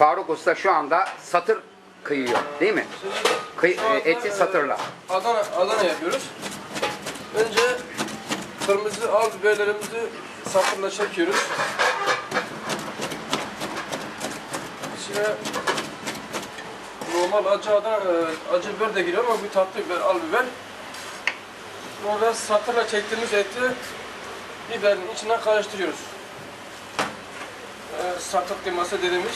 Faruk Usta şu anda satır kıyıyor değil mi? Kıy, e, eti e, satırla. Adana, Adana yapıyoruz. Önce kırmızı al biberlerimizi sapırla çekiyoruz. İçine normal acı Adana, e, acı biber de giriyor ama bu tatlı biber, al biber. Sonra satırla çektiğimiz eti biberin içine karıştırıyoruz. E, satır kıyması dediğimiz.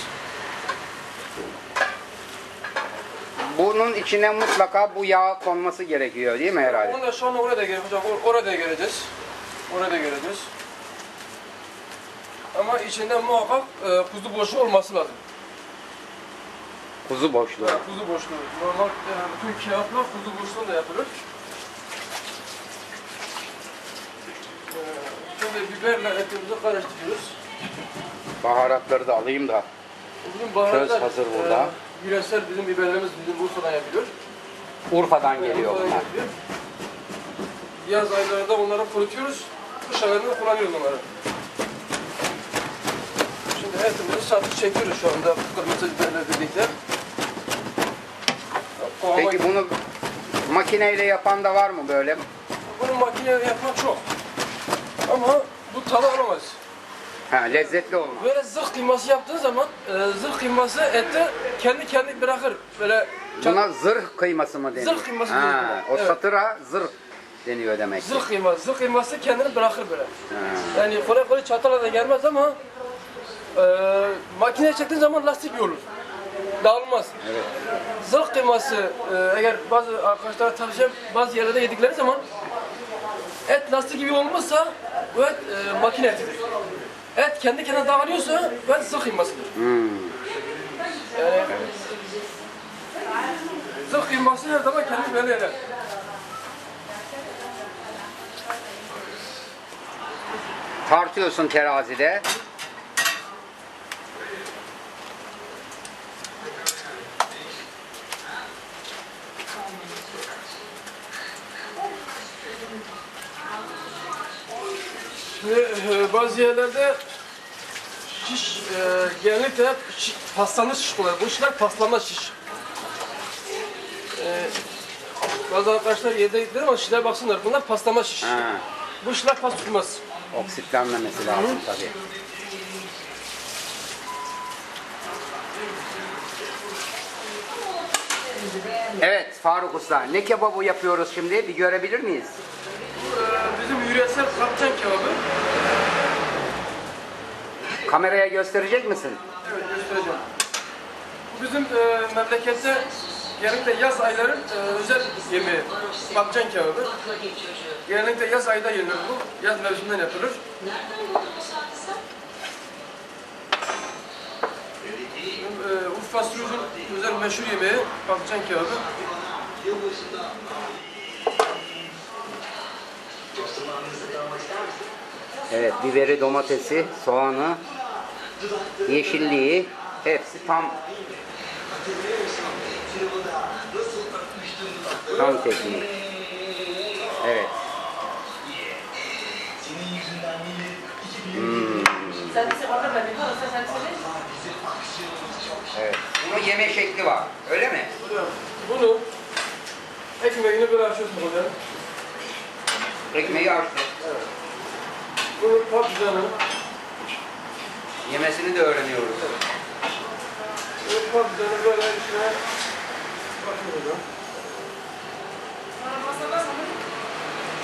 Bunun içine mutlaka bu yağ konması gerekiyor değil mi herhalde? Onu da şu an oraya da geleceğiz hocam. Or- Oraya da geleceğiz. Oraya da geleceğiz. Ama içinde muhakkak e, kuzu boşu olması lazım. Kuzu boşluğu. Yani kuzu boşluğu. Normal e, bütün kağıtlar kuzu boşluğu da yapılır. E, şimdi biberle etimizi karıştırıyoruz. Baharatları da alayım da. Bizim baharatlar Köz hazır burada. E, yöresel bizim biberlerimiz bizim Bursa'dan yapılıyor. Urfa'dan geliyor bunlar. yapılıyor. Yaz aylarında onları kurutuyoruz. Kış aylarında kullanıyoruz onları. Şimdi etimizi satış çekiyoruz şu anda kırmızı biberle birlikte. Kıvama Peki bunu makineyle yapan da var mı böyle? Bunu makineyle yapmak çok. Ama bu tadı alamaz. Ha, lezzetli olmaz. Böyle zırh kıyması yaptığın zaman e, zırh kıyması eti kendi kendi bırakır. Böyle Buna zırh kıyması mı deniyor? Zırh kıyması ha, deniyor. O Evet. satıra zırh deniyor demek ki. zırh kıyması. Zırh kıyması kendini bırakır böyle. Ha. Yani kolay kolay çatala da gelmez ama e, makineye çektiğin zaman lastik olur. Dağılmaz. Evet. Zırh kıyması e, eğer bazı arkadaşlar tavsiye bazı yerlerde yedikleri zaman et lastik gibi olmazsa bu et e, makine etidir. Et kendi kendine dağılıyorsa bu et zırh kıymasıdır. Hmm. Yani, zırh kıyması her zaman kendi belli eder. Tartıyorsun terazide. Şimdi e, bazı yerlerde şiş, e, genellikle hep şiş, paslanmış şiş oluyor. Bu işler paslanma şiş. E, bazı arkadaşlar yerde gittiler ama şişlere baksınlar. Bunlar paslama şiş. Ha. Bu işler pas tutmaz. Oksitlenmemesi lazım tabii. Evet Faruk Usta ne kebabı yapıyoruz şimdi bir görebilir miyiz? Bizim yöresel kapçan kebabı. Kameraya gösterecek misin? Evet göstereceğim. Bu bizim e, memlekette genellikle yaz ayların e, özel yemeği. Kapçan kebabı. Genellikle yaz ayda yenir bu. Yaz mevsiminden yapılır. E, Urfa Sürücü'nün özel meşhur yemeği patlıcan kebabı. Evet biberi, domatesi, soğanı, yeşilliği hepsi tam tam tekniği. Evet. Ne? Evet. Bunun yeme şekli var. Öyle mi? Bunu ekmeğini böyle açıyorsun hocam. Ekmeği açtık. Bunu patlıcanı, Yemesini de öğreniyoruz. bu patlıcanı böyle içine bakın hocam.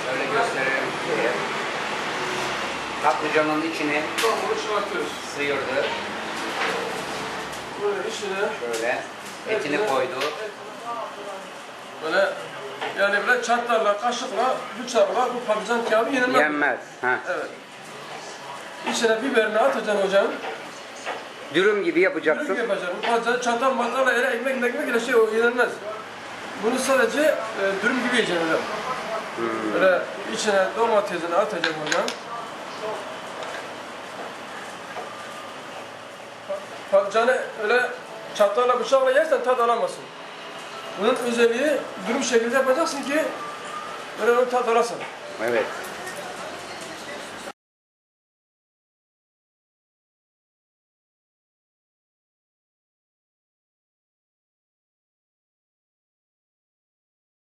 Şöyle gösterelim size. Patlıcanın içini Tamam bunu çıkartıyoruz. sıyırdı. Böyle içine Şöyle etini Etini- koydu. böyle yani böyle çatlarla, kaşıkla, bıçakla bu patlıcan kebabı yenilmez. Yenmez. Ha. Evet. İçine biberini atacaksın hocam. Dürüm gibi Dürüm yapacaksın. yapacaksın. Bu patlıcan çatal matlarla ele ekmek ekmek ile şey o yenilmez. Bunu sadece e, dürüm gibi yiyeceksin hocam. Böyle içine domatesini atacaksın hocam. Patlıcanı öyle çatalla bıçakla yersen tat alamazsın. Bunun özelliği dürüm şekilde yapacaksın ki böyle alasın. Evet.